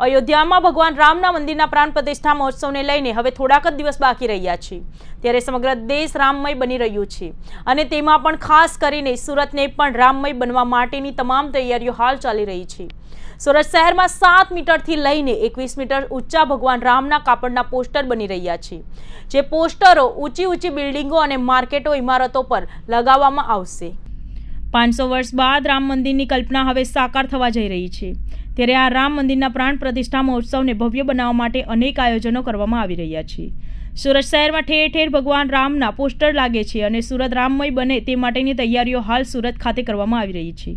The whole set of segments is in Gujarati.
અયોધ્યામાં ભગવાન રામના મંદિરના પ્રાણ પ્રતિષ્ઠા મહોત્સવને લઈને હવે થોડાક જ દિવસ બાકી રહ્યા છે. ત્યારે સમગ્ર દેશ રામમય બની રહ્યું છે. અને તેમાં પણ ખાસ કરીને સુરતને પણ રામમય બનવા માટેની તમામ તૈયારીઓ હાલ ચાલી રહી છે. સુરત શહેરમાં સાત મીટરથી લઈને એકવીસ મીટર ઊંચા ભગવાન રામના કાપડના પોસ્ટર બની રહ્યા છે. જે પોસ્ટરો ઊંચી ઊંચી બિલ્ડિંગો અને માર્કેટો, ઇમારતો પર લગાવવામાં આવશે. પાંચસો વર્ષ બાદ રામ મંદિરની કલ્પના હવે સાકાર થવા જઈ રહી છે. ત્યારે આ રામ મંદિરના પ્રાણ પ્રતિષ્ઠા મહોત્સવને ભવ્ય બનાવવા માટે અનેક આયોજનો કરવામાં આવી રહ્યા છે. સુરત શહેરમાં ઠેર ઠેર ભગવાન રામના પોસ્ટર લાગે છે અને સુરત રામમય બને તે માટેની તૈયારીઓ હાલ સુરત ખાતે કરવામાં આવી રહી છે.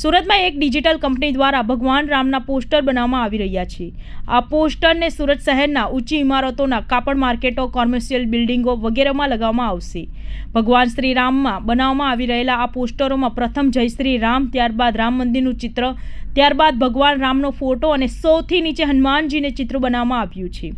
સુરતમાં એક ડિજિટલ કંપની દ્વારા ભગવાન રામના પોસ્ટર બનાવવામાં આવી રહ્યા છે. આ પોસ્ટરને સુરત શહેરના ઊંચી ઇમારતોના કાપડ માર્કેટો, કોમર્શિયલ બિલ્ડિંગો વગેરેમાં લગાવવામાં આવશે. ભગવાન શ્રી રામમાં બનાવવામાં આવી રહેલા આ પોસ્ટરોમાં પ્રથમ જય શ્રી રામ, ત્યારબાદ રામ મંદિરનું ચિત્ર, ત્યારબાદ ભગવાન રામનો ફોટો અને સૌથી નીચે હનુમાનજીને ચિત્ર બનાવવામાં આવ્યું છે.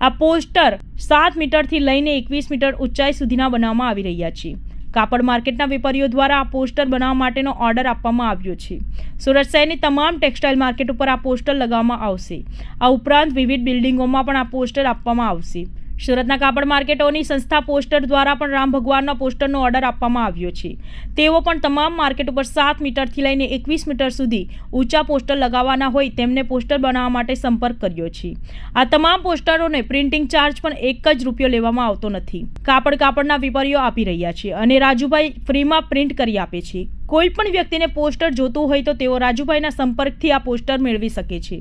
આ પોસ્ટર સાત મીટરથી લઈને એકવીસ મીટર ઊંચાઈ સુધીના બનાવવામાં આવી રહ્યા છે. કાપડ માર્કેટના વેપારીઓ દ્વારા આ પોસ્ટર બનાવવા માટેનો ઓર્ડર આપવામાં આવ્યો છે. સુરત શહેરની તમામ ટેક્સટાઇલ માર્કેટ ઉપર આ પોસ્ટર લગાવવામાં આવશે. આ ઉપરાંત વિવિધ બિલ્ડિંગોમાં પણ આ પોસ્ટર આપવામાં આવશે. સુરતના કાપડ માર્કેટોની સંસ્થા પોસ્ટર દ્વારા પણ રામ ભગવાનના પોસ્ટરનો ઓર્ડર આપવામાં આવ્યો છે. તેઓ પણ તમામ માર્કેટ ઉપર સાત મીટરથી લઈને એકવીસ મીટર સુધી ઊંચા પોસ્ટર લગાવવાના હોય તેમને પોસ્ટર બનાવવા માટે સંપર્ક કર્યો છે. આ તમામ પોસ્ટરોને પ્રિન્ટિંગ ચાર્જ પણ એક જ રૂપિયો લેવામાં આવતો નથી. કાપડ કાપડના વેપારીઓ આપી રહ્યા છે અને રાજુભાઈ ફ્રીમાં પ્રિન્ટ કરી આપે છે. કોઈ પણ વ્યક્તિને પોસ્ટર જોતું હોય તો તેઓ રાજુભાઈના સંપર્કથી આ પોસ્ટર મેળવી શકે છે.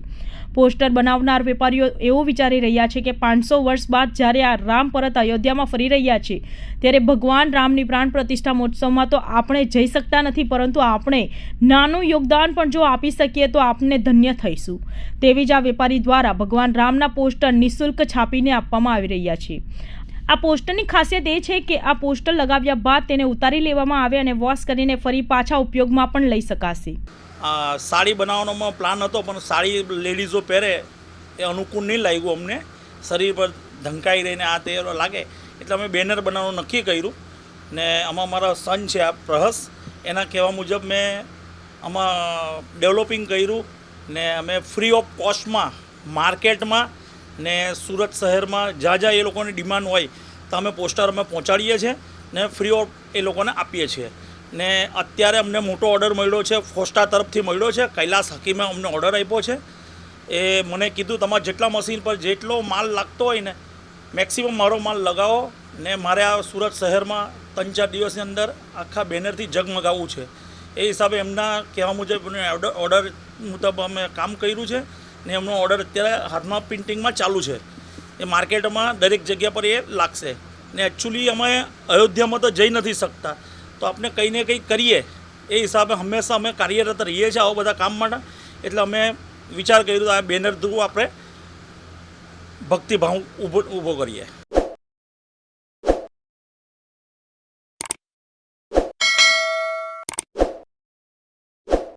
પોસ્ટર બનાવનાર વેપારીઓ એવું વિચારી રહ્યા છે કે પાંચસો વર્ષ બાદ જ્યારે આ રામ પરત અયોધ્યામાં ફરી રહ્યા છે, ત્યારે ભગવાન રામની પ્રાણ પ્રતિષ્ઠા મહોત્સવમાં તો આપણે જઈ શકતા નથી, પરંતુ આપણે નાનું યોગદાન પણ જો આપી શકીએ તો આપણે ધન્ય થઈશું. તેવી જ આ વેપારી દ્વારા ભગવાન રામના પોસ્ટર નિઃશુલ્ક છાપીને આપવામાં આવી રહ્યા છે. આ પોસ્ટરની ખાસિયત એ છે કે આ પોસ્ટર લગાવ્યા બાદ તેને ઉતારી લેવામાં આવે અને વોશ કરીને ફરી પાછા ઉપયોગમાં પણ લઈ શકાશે. સાડી બનાવવાનો પ્લાન હતો, પણ સાડી લેડીઝો પહેરે એ અનુકૂળ નહીં લાગ્યું અમને. શરીર પર ઢંકાઈ રહીને આ તે લાગે. એટલે અમે બેનર બનાવવાનું નક્કી કર્યું ને આમાં મારા સન છે આ પ્રહસ. એના કહેવા મુજબ મેં આમાં ડેવલપિંગ કર્યું ને અમે ફ્રી ઓફ કોસ્ટમાં માર્કેટમાં ને સુરત શહેરમાં જ્યાં જ્યાં એ લોકોની ડિમાન્ડ હોય તો અમે પોસ્ટર અમે પહોંચાડીએ છીએ ને ફ્રી ઓફ એ લોકોને આપીએ છીએ. ને અત્યારે અમને મોટો ઓર્ડર મળ્યો છે ફોસ્ટા તરફથી મળ્યો છે, કૈલાસ હકીમે અમને ઓર્ડર આપ્યો છે. એ મને કીધું, તમારા જેટલા મશીન પર જેટલો માલ લાગતો હોય ને મેક્સિમમ મારો માલ લગાવો ને મારે આ સુરત શહેરમાં ત્રણ ચાર દિવસની અંદર આખા બેનરથી જગમગાવવું છે. એ હિસાબે એમના કહેવા મુજબ ઓર્ડર મુજબ અમે કામ કર્યું છે ને એમનો ઓર્ડર અત્યારે હાથમાં પ્રિન્ટિંગમાં ચાલુ છે. એ માર્કેટમાં દરેક જગ્યા પર એ લાગશે. ને એકચ્યુઅલી અમે અયોધ્યામાં તો જઈ નથી શકતા. તો આપણે કંઈ ને કંઈ કરીએ. એ હિસાબે હંમેશા અમે કાર્યરત રહીએ છીએ આવા બધા કામ માટે. એટલે અમે વિચાર કર્યો આ બેનર થ્રુ આપણે ભક્તિભાવ ઊભો ઊભો કરીએ.